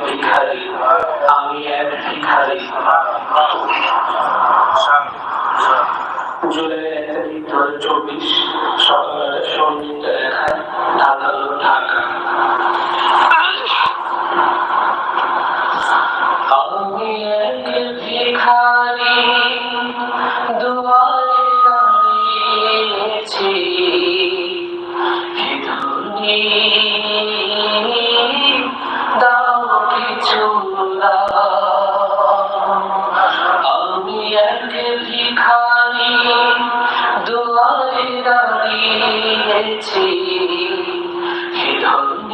ভিখারি আমি এক ভিখারি জুলাই এক তারিখ চব্বিশ।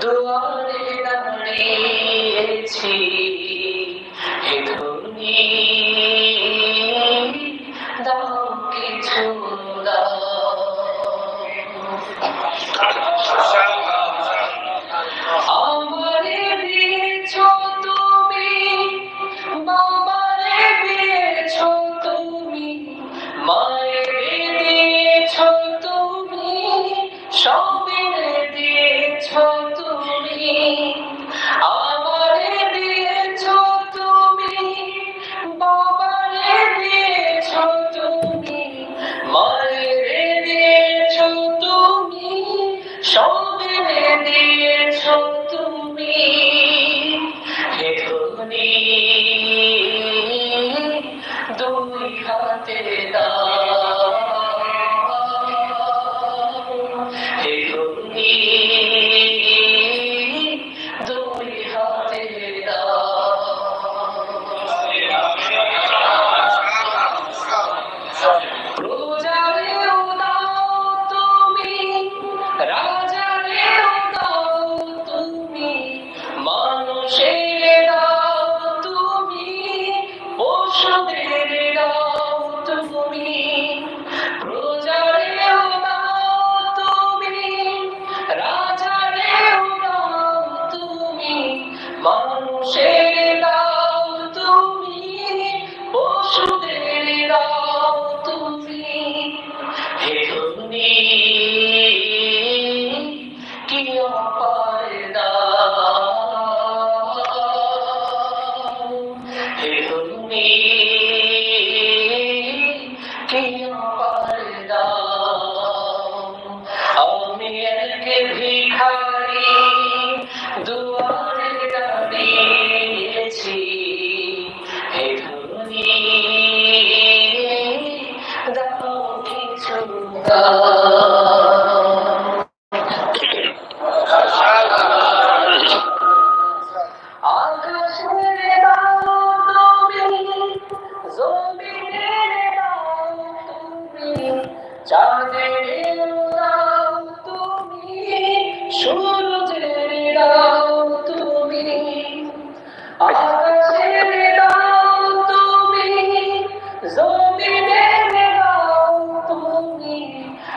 দুয়ারে দাঁড়িয়েছি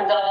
and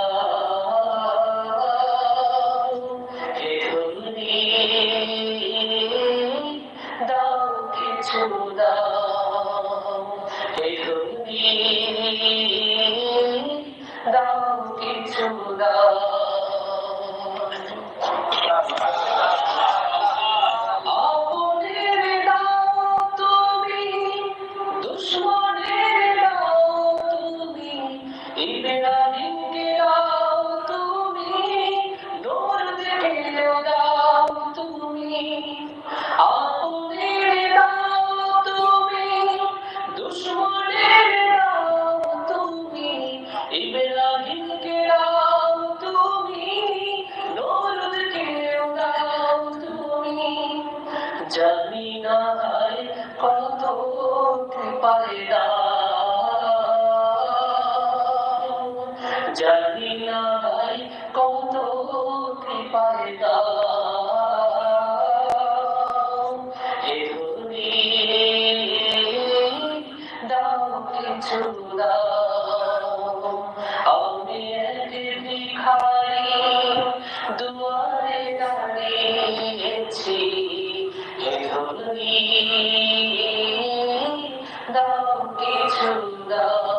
সুন্দর কি সুন্দর।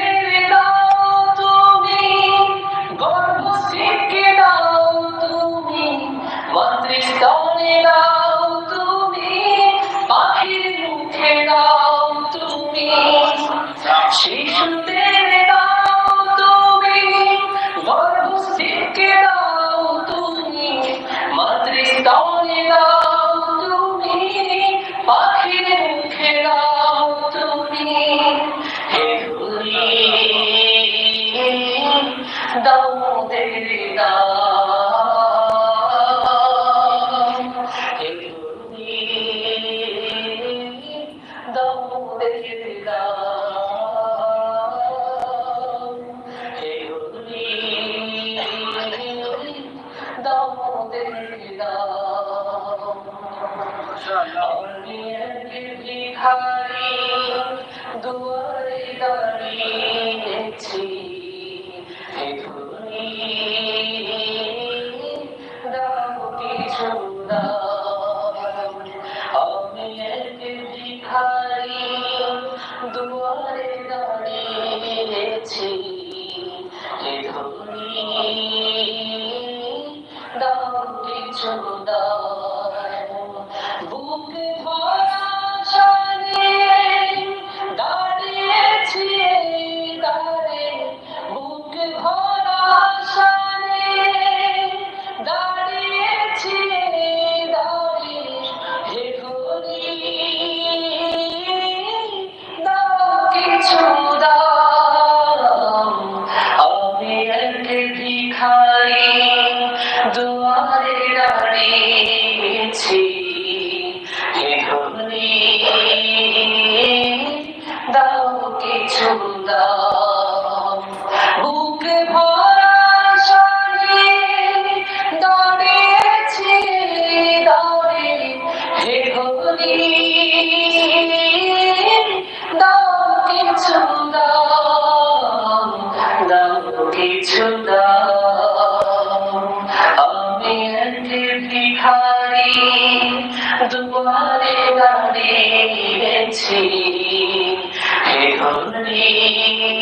谁说 ভিখারি দুয়ারে দাঁড়িয়েছি কিছু আমি ভিখারি দুয়ারে দাঁড়িয়েছি হে ধনী।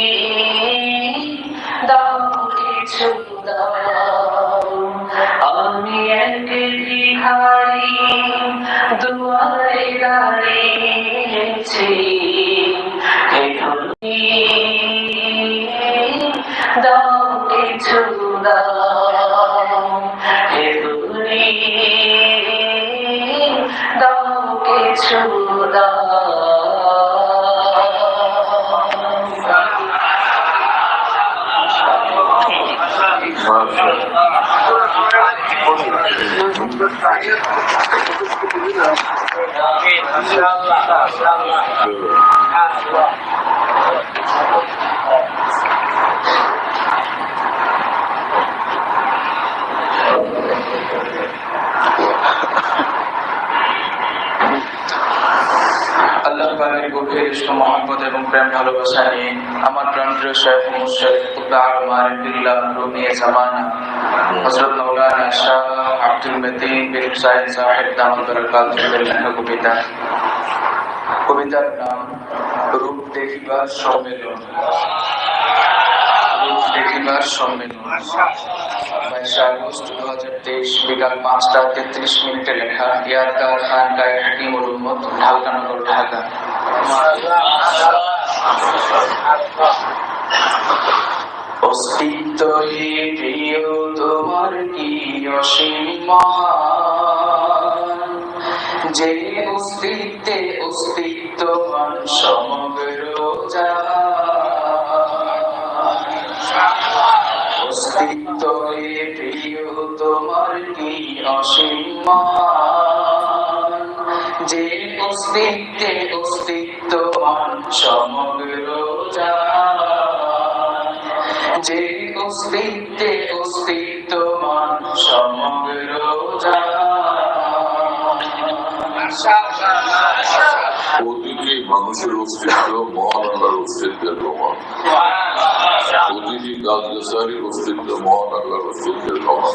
আল্লাহ পাকের গভীর ইষ্ট মহব্বত এবং প্রেম ভালোবাসা নিয়ে আমার প্রাণপ্রিয় শেখ মুর্শেদ কুতবা আমার বিল্লাহ রুমিয়ে জামানা হযরত মাওলানা শাহ আব্দুল মতিন বিন সাইদ সাহেব দামদ বরকাত লেখা কবিতা। কবিতার নাম রূপ দেখিবার সম্মেলন। রূপ দেখিবার দু হাজার তেইশ বিকাল পাঁচটা তেত্রিশ মিনিটে লেখা ইয়ারকার খানকায় হাকিমুল উম্মত ঢাকা। অস্তিত্ব প্রিয়, তোমার কি অসীম। যে অস্তিত্বে অস্তিত্বমান সমগ্র। অস্তিত্ব প্রিয়, তোমার কি যে অস্তিত্বে সমগ্র জাহান। যে অস্তিত্বে অস্তিত্বমান সমগ্র জাহান। প্রতিটি মানুষের অস্তিত্ব মহান আল্লাহর অস্তিত্বের প্রমাণ। প্রতিটি গাছগাছারির অস্তিত্ব মহান অস্তিত্বের প্রমাণ।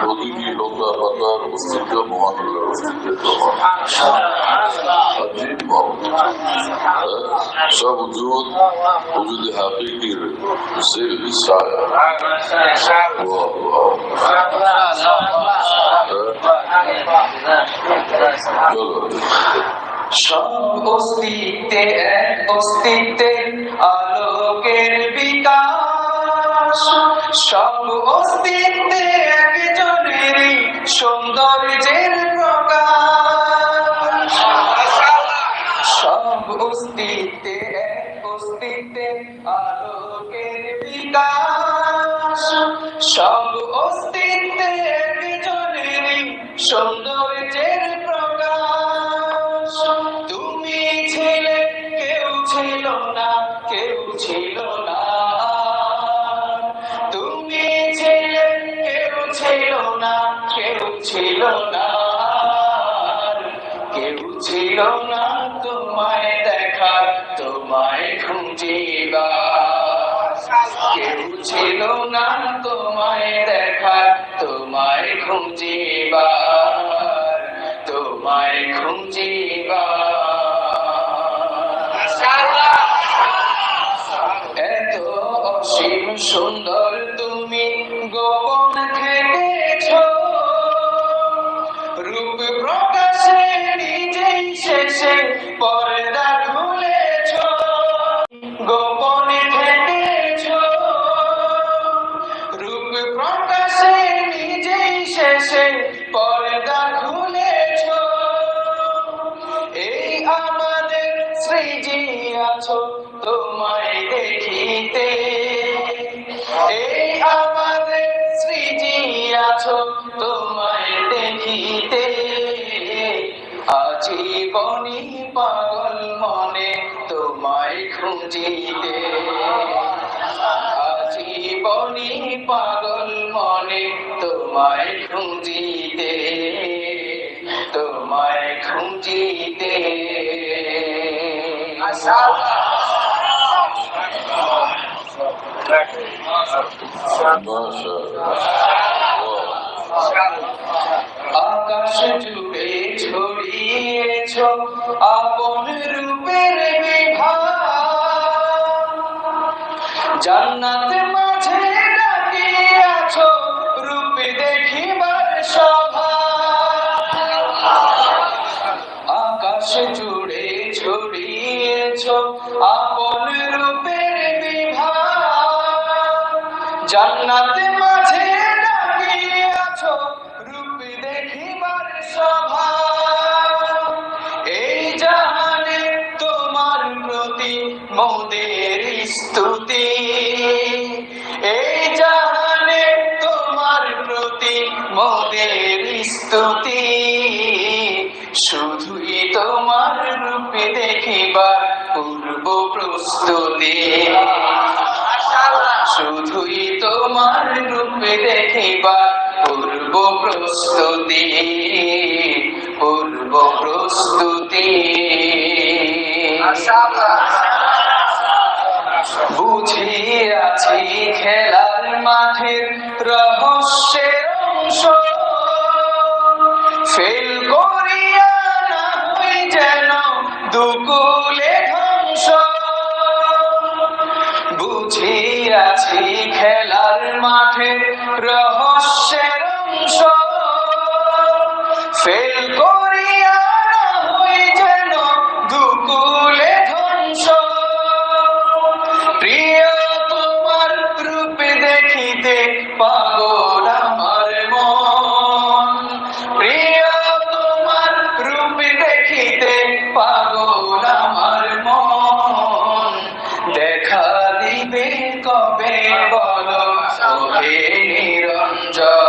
প্রতিটি লতা পাতার অস্তিত্ব মহান আল্লাহর অস্তিত্বের প্রমাণ। হ্যাঁ? সব উজুদ উজুদ সে বিষয় সব অস্তিত্বে এক অস্তিত্বে আলোকের বিকাশ। সব অস্তিত্বে একজনের সৌন্দর্যের প্রকাশ। সব অস্তিত্বে এক অস্তিত্বে আলোকের বিকাশ। সব অস্তিত্বে একজনের সৌন্দর্যের তুমি ছিলে ছিল না, কেউ ছিল না। কেউ ছিল তোমায় দেখার, তোমায় খুঁজিবার। কেউ ছিল না তোমায় দেখার, তোমায় খুঁজিবার। তোমায় খুঁজিবার। অসীম সুন্দর তুমি গোপন থেকেছ। রূপ প্রকাশে নিজেই শেষে পর্দা খুলে জিতে। আজীবনী পাগল মনে তোমায় খুঁজিতে। তোমায় খুঁজিতে। আকাশ জুড়ে ছড়িয়েছ আপন রূপের জান্নাতের মাঝে ডাকিয়াছো রূপে দেখিবার সব স্তুতি, শুধুই তোমার রূপে দেখিবার পূর্ব প্রস্তুতি। শুধুই তোমার রূপে দেখিবার পূর্ব প্রস্তুতি পূর্ব প্রস্তুতি। বুঝিয়াছি খেলার মাঠের রহস্যের অংশ নিরঞ্জন।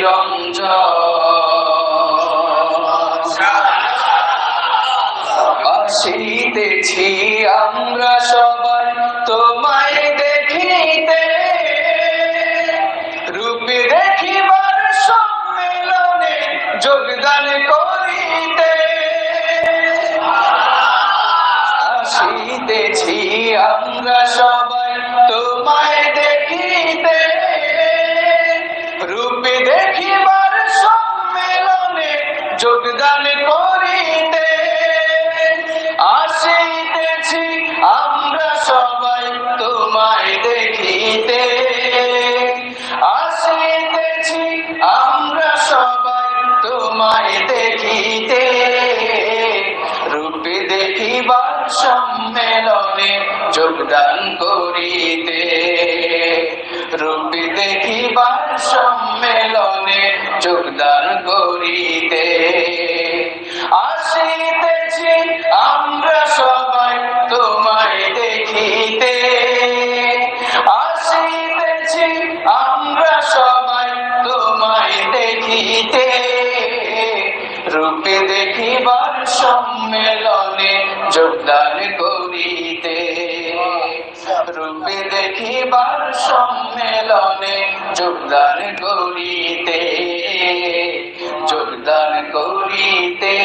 নিরঞ্জন। আসিতেছি আমরা সব। সবাই তোমায় দেখিতে। আসিতেছি আমরা সবাই তোমায় দেখিতে। রূপে দেখিবার সম্মেলনে যোগদান করিতে। রূপে দেখিবার সম্মেলনে যোগদান করিতে। সম্মেলনে যোগদান করিতে। রূপে দেখিবার সম্মেলনে যোগদান করিতে। যোগদান করিতে।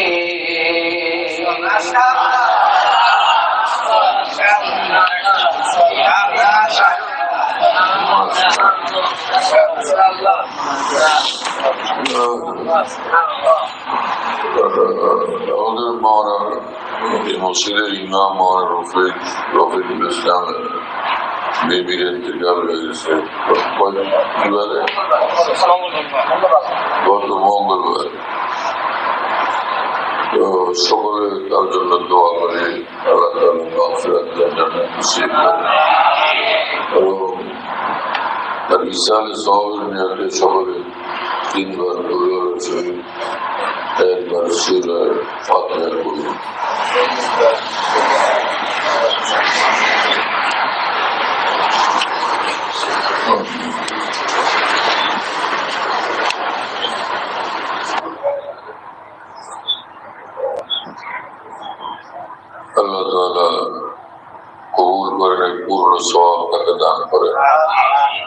আমাদের মাওলানা এই মসজিদের ইমাম মাওলানা রফিক রফিকুল ইসলাম, বেবির ইন্তেকাল হয়ে গেছে কিবারে গত মঙ্গলবার। তো সকলে তার জন্য দোয়া করে, আল্লাহ তাআলা মাগফিরাত জান্নাত নসিব এবং তার ইসালে সওয়াবের নিয়তে সকলে তিনবার পরিবার শহীদ একবার সুরায় ফাতিহা করুন আল্লাহ তাআলা কবুল করেন এই পূর্ণ সওয়াব তাকে দান করে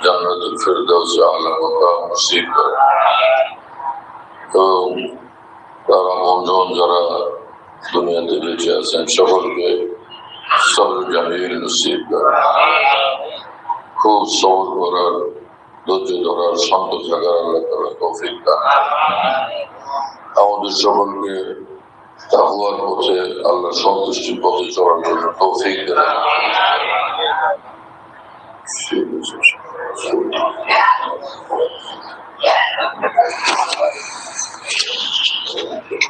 জান্নাতুল ফেরদাউস আলা মাকাম নসিব করে এবং তারা মনজন যারা দুনিয়াতে বেঁচে আছেন, সকলকে সবর জামিল নসিব খুব সবর করার, ধৈর্য ধরার, শান্ত থাকার আল্লাহ তারা তৌফিক দান আমাদের সকলকে তাহার পথে আল্লাহ সন্তুষ্টির পথে চলার জন্য তৌফিক দেন Thank. Thank you.